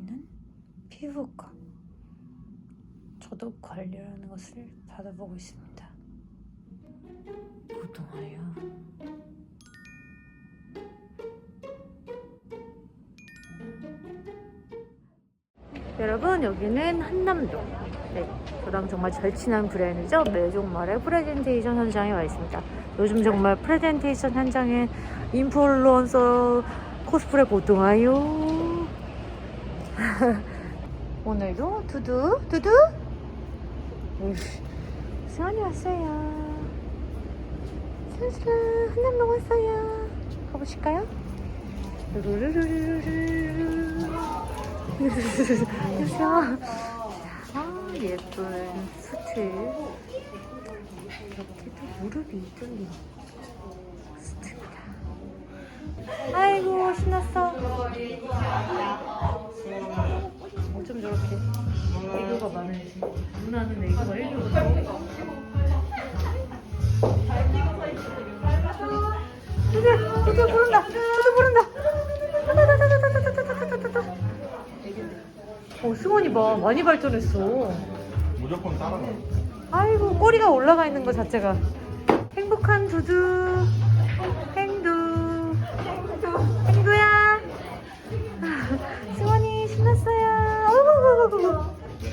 여기는 피부과. 저도 관리라는 것을 받아보고 있습니다. 고등어요. 여러분 여기는 한남동. 네, 저랑 정말 절친한 브랜드죠. 매종말의 프레젠테이션 현장에 와 있습니다. 요즘 정말 프레젠테이션 현장에 인플루언서 코스프레 고등어요. 오늘도 두두 두두. 으이, 승환이 왔어요. 승환 한남동 왔어요. 가보실까요? 루루루루루루루. 안녕하세요. 아, 예쁜 수트. 이렇게도 무릎이 뚫린 수트입니다. 아이고, 신났어. 애교가 많으시 누나는 애교가 1도 없고 뚜뚜 부른다. 뚜뚜 부른다. 어 승원이 봐 많이 발전했어. 무조건 따라가. 아이고 꼬리가 올라가 있는 거 자체가. 행복한 두두. 행두. 행두야. 아, 승원이 신났어요.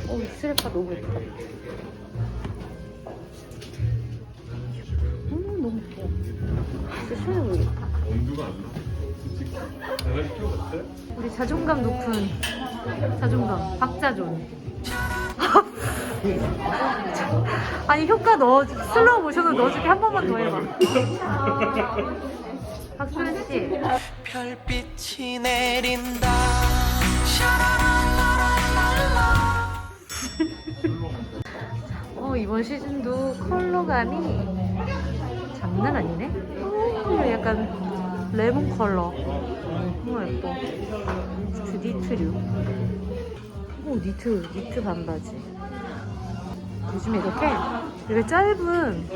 어, 이 스레파 너무 예쁘다. 음, 너무 예뻐. 진짜 시원해 보이겠다. 우리 자존감 높은 자존감 박자존 아니 효과 넣어 슬로우 모션으로 넣어줄게 한 번만 더 해봐 박수현 씨 별빛이 내린다 어, 이번 시즌도 컬러감이 장난 아니네? 오, 약간 레몬 컬러. 너무 예뻐. 니트 니트류. 오 니트 니트 반바지. 요즘에 이렇게 이렇게 짧은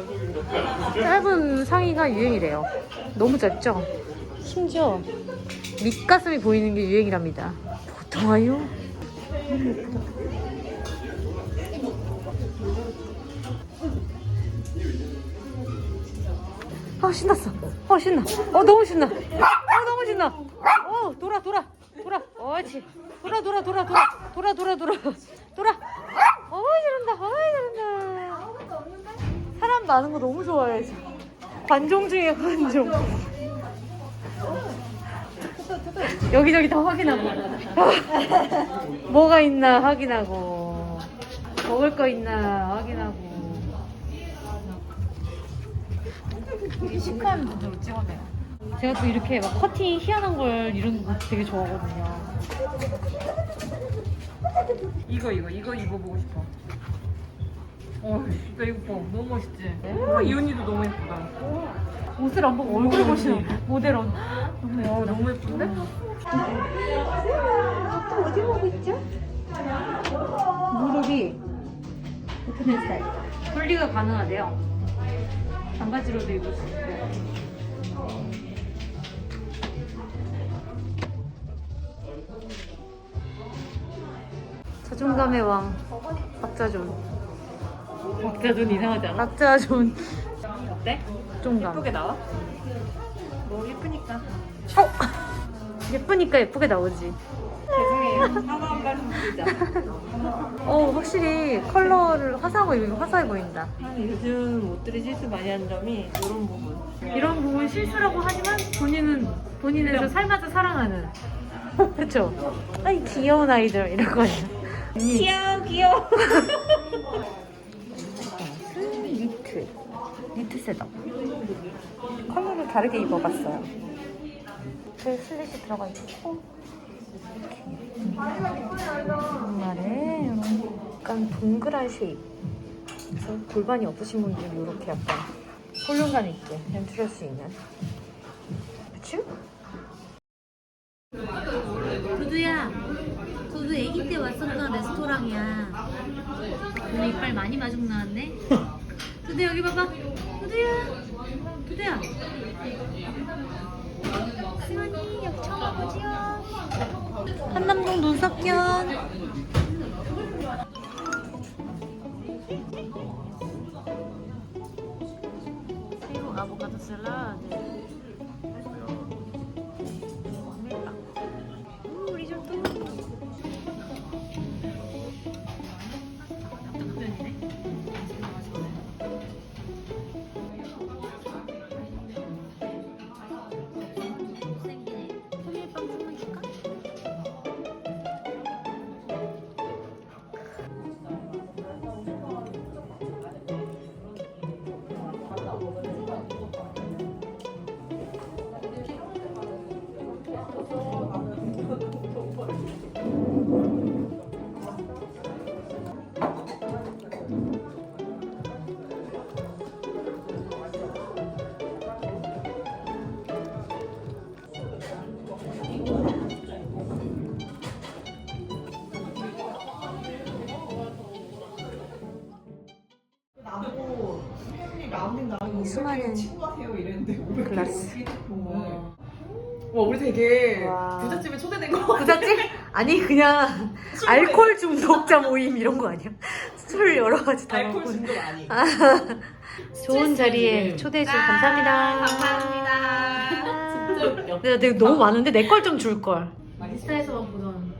짧은 상의가 유행이래요. 너무 짧죠? 심지어 밑가슴이 보이는 게 유행이랍니다. 보통 아요? 너무 예쁘다 아 신났어. 어 신나. 어 너무 신나. 어 너무 신나. 어 돌아 돌아 돌아. 어지. 돌아 돌아 돌아 돌아 돌아 돌아 돌아 돌아. 어 잘한다. 어 잘한다. 사람 많은 거 너무 좋아해. 저. 관종 중에 관종. 여기저기 다 확인하고 뭐가 있나 확인하고 먹을 거 있나 확인하고 시크한 분으로 찍어내요. 제가 또 이렇게 막 커팅 희한한 걸 이런 거 되게 좋아하거든요. 이거 이거 이거 입어보고 싶어. 어, 진짜 이거 봐. 너무 멋있지? 어, 이 언니도 너무 예쁘다. 옷을 안 보고 얼굴 보시는 모델 언. 너무 어, 예쁘다. 너무 예쁜데? 또 어디 보고 있죠? 무릎이 오픈 스타일. 분리가 가능하대요. 반바지로도 입을 수 있고. 자존감의 왕 박자존. 박자준 이상하지 않아? 박자존. 어때? 자존감. 예쁘게 나와? 뭐 예쁘니까. 어! 예쁘니까 예쁘게 나오지. 어, 확실히 컬러를 화사하고 이거 화사해 보인다. 아니, 요즘 옷들이 실수 많이 하는 점이 이런 부분. 이런 부분 실수라고 하지만 본인은 본인을 좀 삶아서 사랑하는. 그쵸? 아이, 귀여운 아이들, 이런 거 아니야? 귀여워, 귀여워. 니트. 니트 셋업. 컬러를 다르게 입어봤어요. 그 슬릿이 들어가 있고, 이런 약간 동그란 쉐입. 그래서 골반이 없으신 분들은 이렇게 약간 볼륨감 있게 연출할 수 있는. 그치? 두두야, 두두 애기 때 왔었던 레스토랑이야. 오늘 이빨 많이 마중 나왔네. 두두 여기 봐봐. 두두야, 두두야. 승환이 여기 처음 와보지요. 한남동 눈썹견. 새우 아보카도 샐러드. 글라스. 와 우리 되게 와. 부잣집에 초대된 거 부잣집? 아니 그냥 알코올 중독자 모임 이런 거 아니야? 술 여러 가지 다 알코올 먹고 중독 아니 좋은 자리에 초대해 주셔서 감사합니다. 진짜 웃겨 근데 되게 너무 많은데 내 걸 좀 줄 걸. 인스타에서만 보던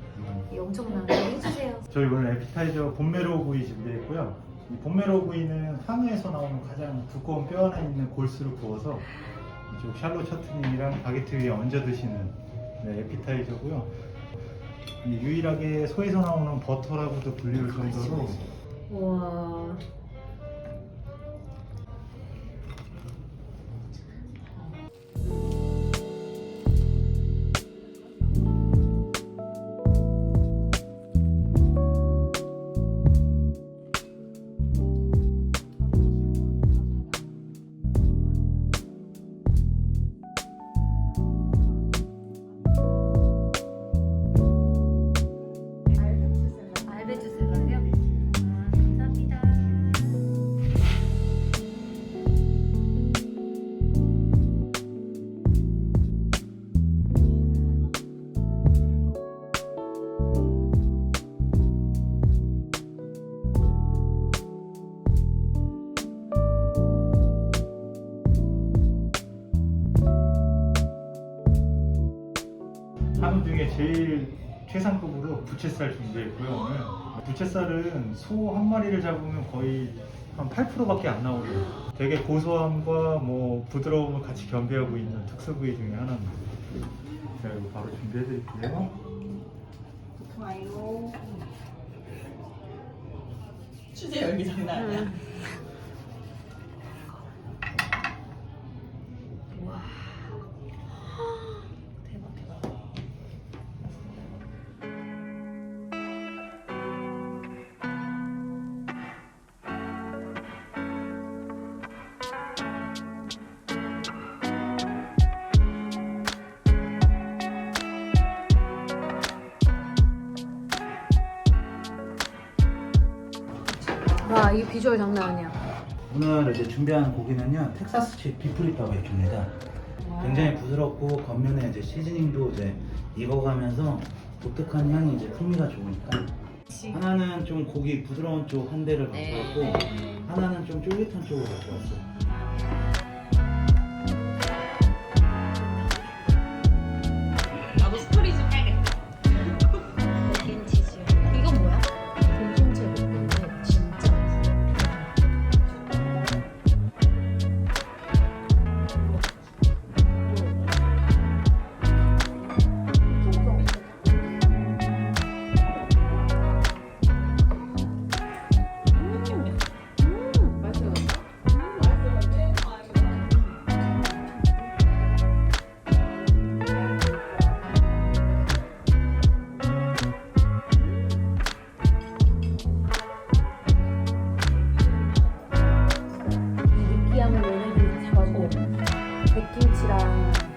이 엄청난 거 해주세요. 저희 오늘 에피타이저 본메로 구이 준비했고요. 이 본메로 구이는 황해에서 나오는 가장 두꺼운 뼈 안에 있는 골수를 구워서 이쪽 샬롯 처트닝이랑 바게트 위에 얹어 드시는 네, 에피타이저고요. 이 유일하게 소에서 나오는 버터라고도 불릴 정도로 와. 최상급으로 부채살 준비했고요. 오늘 부채살은 소 한 마리를 잡으면 거의 한 8%밖에 안 나오고요. 되게 고소함과 뭐 부드러움을 같이 겸비하고 있는 특수 부위 중에 하나입니다. 자, 이거 바로 준비해 드릴게요. 취재 열기 장난 아니야 와, 이 비주얼 장난 아니야. 오늘 이제 준비한 고기는요 텍사스치 비프리 바베큐입니다. 굉장히 부드럽고 겉면에 이제 시즈닝도 이제 익어가면서 독특한 향이 이제 풍미가 좋으니까 하나는 좀 고기 부드러운 쪽 한 대를 갖고 왔고 하나는 좀 쫄깃한 쪽을 갖고 왔어요. 백김치랑